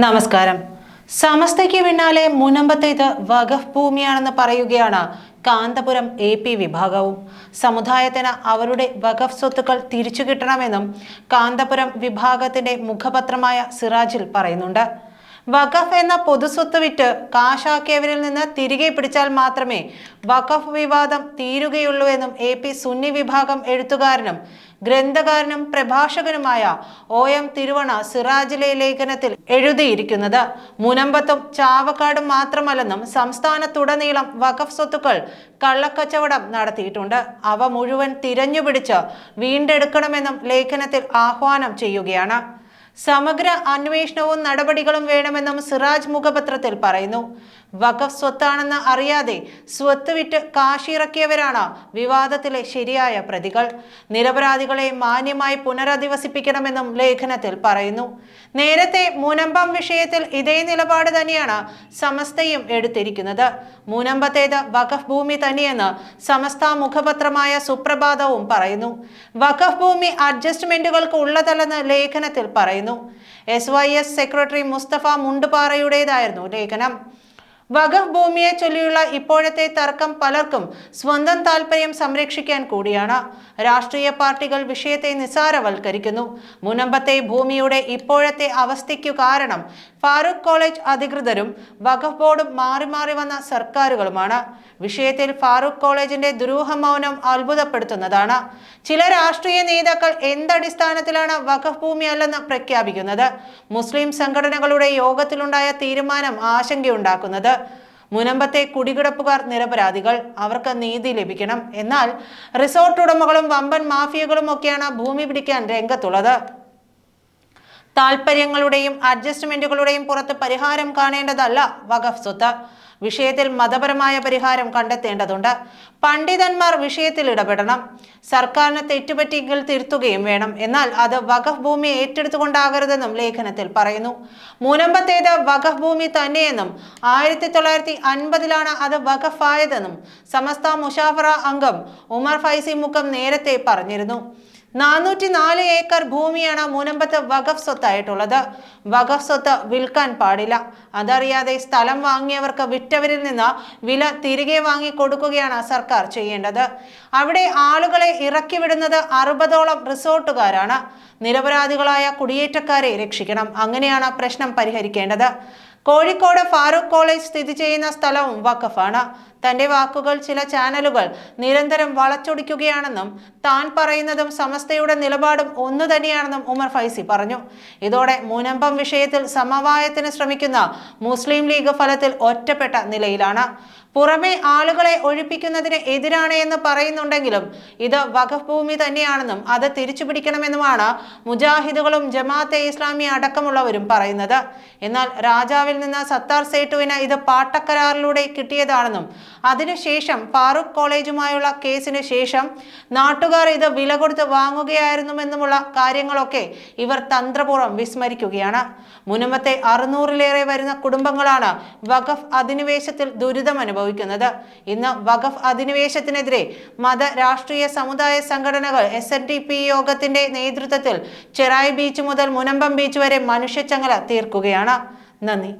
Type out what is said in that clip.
നമസ്കാരം. സമസ്തയ്ക്ക് പിന്നാലെ മുനമ്പത്തേത് വഖഫ് ഭൂമിയാണെന്ന് പറയുകയാണ് കാന്തപുരം എ പി വിഭാഗവും. സമുദായത്തിന് അവരുടെ വഖഫ് സ്വത്തുക്കൾ തിരിച്ചു കിട്ടണമെന്നും കാന്തപുരം വിഭാഗത്തിന്റെ മുഖപത്രമായ സിറാജിൽ പറയുന്നുണ്ട്. വഖഫ് എന്ന പൊതുസ്വത്ത് വിറ്റ് കാശാക്കിയവരിൽ നിന്ന് തിരികെ പിടിച്ചാൽ മാത്രമേ വഖഫ് വിവാദം തീരുകയുള്ളൂ എന്നും എ പി സുന്നി വിഭാഗം എഴുത്തുകാരനും ഗ്രന്ഥകാരനും പ്രഭാഷകനുമായ ഒ എം തിരുവണ സിറാജിലെ ലേഖനത്തിൽ എഴുതിയിരിക്കുന്നത്. മുനമ്പത്തും ചാവക്കാടും മാത്രമല്ലെന്നും സംസ്ഥാനത്തുടനീളം വഖഫ് സ്വത്തുക്കൾ കള്ളക്കച്ചവടം നടത്തിയിട്ടുണ്ട്. അവ മുഴുവൻ തിരഞ്ഞുപിടിച്ച് വീണ്ടെടുക്കണമെന്നും ലേഖനത്തിൽ ആഹ്വാനം ചെയ്യുകയാണ്. സമഗ്ര അന്വേഷണവും നടപടികളും വേണമെന്നും സിറാജ് മുഖപത്രത്തിൽ പറയുന്നു. വഖഫ് സ്വത്താണെന്ന് അറിയാതെ സ്വത്ത് വിറ്റ് കാശിറക്കിയവരാണ് വിവാദത്തിലെ ശരിയായ പ്രതികൾ. നിരപരാധികളെ മാന്യമായി പുനരധിവസിപ്പിക്കണമെന്നും ലേഖനത്തിൽ പറയുന്നു. നേരത്തെ മൂനമ്പം വിഷയത്തിൽ ഇതേ നിലപാട് തന്നെയാണ് സമസ്തയും എടുത്തിരിക്കുന്നത്. മുനമ്പത്തേത് വഖഫ് ഭൂമി തന്നെയെന്ന് സമസ്ത മുഖപത്രമായ സുപ്രഭാതവും പറയുന്നു. വഖഫ് ഭൂമി അഡ്ജസ്റ്റ്മെന്റുകൾക്ക് ഉള്ളതല്ലെന്ന് ലേഖനത്തിൽ പറയുന്നു. S Y S secretary Mustafa മുണ്ടുപാറയുടേതായിരുന്നു ലേഖനം. വഖഫ് ഭൂമിയെ ചൊല്ലിയുള്ള ഇപ്പോഴത്തെ തർക്കം പലർക്കും സ്വന്തം താല്പര്യം സംരക്ഷിക്കാൻ കൂടിയാണ്. രാഷ്ട്രീയ പാർട്ടികൾ വിഷയത്തെ നിസാരവൽക്കരിക്കുന്നു. മുനമ്പത്തെ ഭൂമിയുടെ ഇപ്പോഴത്തെ അവസ്ഥയ്ക്കു കാരണം ഫാറൂഖ് കോളേജ് അധികൃതരും വഖഫ് ബോർഡും മാറി മാറി വന്ന സർക്കാരുകളുമാണ്. വിഷയത്തിൽ ഫാറൂഖ് കോളേജിന്റെ ദുരൂഹ മൗനം അത്ഭുതപ്പെടുത്തുന്നതാണ്. ചില രാഷ്ട്രീയ നേതാക്കൾ എന്തടിസ്ഥാനത്തിലാണ് വഖഫ് ഭൂമി അല്ലെന്ന് പ്രഖ്യാപിക്കുന്നത്? മുസ്ലിം സംഘടനകളുടെ യോഗത്തിലുണ്ടായ തീരുമാനം ആശങ്കയുണ്ടാക്കുന്നത്. മുനമ്പത്തെ കുടികിടപ്പുകാർ നിരപരാധികൾ. അവർക്ക് നീതി ലഭിക്കണം. എന്നാൽ റിസോർട്ട് ഉടമകളും വമ്പൻ മാഫിയകളും ഒക്കെയാണ് ഭൂമി പിടിക്കാൻ രംഗത്തുള്ളത്. താൽപ്പര്യങ്ങളുടെയും അഡ്ജസ്റ്റ്മെന്റുകളുടെയും പുറത്ത് പരിഹാരം കാണേണ്ടതല്ല വഖഫ് സ്വത്ത്. വിഷയത്തിൽ മതപരമായ പരിഹാരം കണ്ടെത്തേണ്ടതുണ്ട്. പണ്ഡിതന്മാർ വിഷയത്തിൽ ഇടപെടണം. സർക്കാരിന് തെറ്റുപറ്റിയെങ്കിൽ തിരുത്തുകയും വേണം. എന്നാൽ അത് വഖഫ് ഭൂമി ഏറ്റെടുത്തുകൊണ്ടാകരുതെന്നും ലേഖനത്തിൽ പറയുന്നു. മുനമ്പത്തേത് വഖഫ് ഭൂമി തന്നെയെന്നും ആയിരത്തി തൊള്ളായിരത്തി അൻപതിലാണ് അത് വഖഫായതെന്നും സമസ്ത മുഷാഫറ അംഗം ഉമർ ഫൈസി മുക്കം നേരത്തെ പറഞ്ഞിരുന്നു. നാനൂറ്റി നാല് ഏക്കർ ഭൂമിയാണ് മുനമ്പത്ത് വഖഫ് സ്വത്തായിട്ടുള്ളത്. വഖഫ് സ്വത്ത് വിൽക്കാൻ പാടില്ല. അതറിയാതെ സ്ഥലം വാങ്ങിയവർക്ക് വിറ്റവരിൽ നിന്ന് വില തിരികെ വാങ്ങി കൊടുക്കുകയാണ് സർക്കാർ ചെയ്യേണ്ടത്. അവിടെ ആളുകളെ ഇറക്കി വിടുന്നത് അറുപതോളം റിസോർട്ടുകാരാണ്. നിരപരാധികളായ കുടിയേറ്റക്കാരെ രക്ഷിക്കണം. അങ്ങനെയാണ് പ്രശ്നം പരിഹരിക്കേണ്ടത്. കോഴിക്കോട് ഫാറൂഖ് കോളേജ് സ്ഥിതി ചെയ്യുന്ന സ്ഥലവും വഖഫാണ്. തന്റെ വാക്കുകൾ ചില ചാനലുകൾ നിരന്തരം വളച്ചൊടിക്കുകയാണെന്നും താൻ പറയുന്നതും സമസ്തയുടെ നിലപാടും ഒന്നു തന്നെയാണെന്നും ഉമർ ഫൈസി പറഞ്ഞു. ഇതോടെ മുനമ്പം വിഷയത്തിൽ സമവായത്തിന് ശ്രമിക്കുന്ന മുസ്ലിം ലീഗ് ഫലത്തിൽ ഒറ്റപ്പെട്ട നിലയിലാണ്. പുറമെ ആളുകളെ ഒഴിപ്പിക്കുന്നതിന് എതിരാണ് എന്ന് പറയുന്നുണ്ടെങ്കിലും ഇത് വഖഫ് ഭൂമി തന്നെയാണെന്നും അത് തിരിച്ചു പിടിക്കണമെന്നുമാണ് മുജാഹിദുകളും ജമാഅത്തെ ഇസ്ലാമി അടക്കമുള്ളവരും പറയുന്നത്. എന്നാൽ രാജാവിൽ നിന്ന് സത്താർ സേട്ടുവിന് ഇത് പാട്ടക്കരാറിലൂടെ കിട്ടിയതാണെന്നും അതിനുശേഷം ഫാറൂഖ് കോളേജുമായുള്ള കേസിന് ശേഷം നാട്ടുകാർ ഇത് വില കൊടുത്ത് വാങ്ങുകയായിരുന്നുവെന്നുമുള്ള കാര്യങ്ങളൊക്കെ ഇവർ തന്ത്രപൂർവം വിസ്മരിക്കുകയാണ്. മുനമ്പത്തെ അറുന്നൂറിലേറെ വരുന്ന കുടുംബങ്ങളാണ് വഖഫ് അധിനിവേശത്തിൽ ദുരിതം അനുഭവിക്കുന്നത്. ഇന്ന് വഖഫ് അധിനിവേശത്തിനെതിരെ മത രാഷ്ട്രീയ സമുദായ സംഘടനകൾ എസ് എൻ ഡി പി യോഗത്തിന്റെ നേതൃത്വത്തിൽ ചെറായി ബീച്ച് മുതൽ മുനമ്പം ബീച്ച് വരെ മനുഷ്യച്ചങ്ങല തീർക്കുകയാണ്. നന്ദി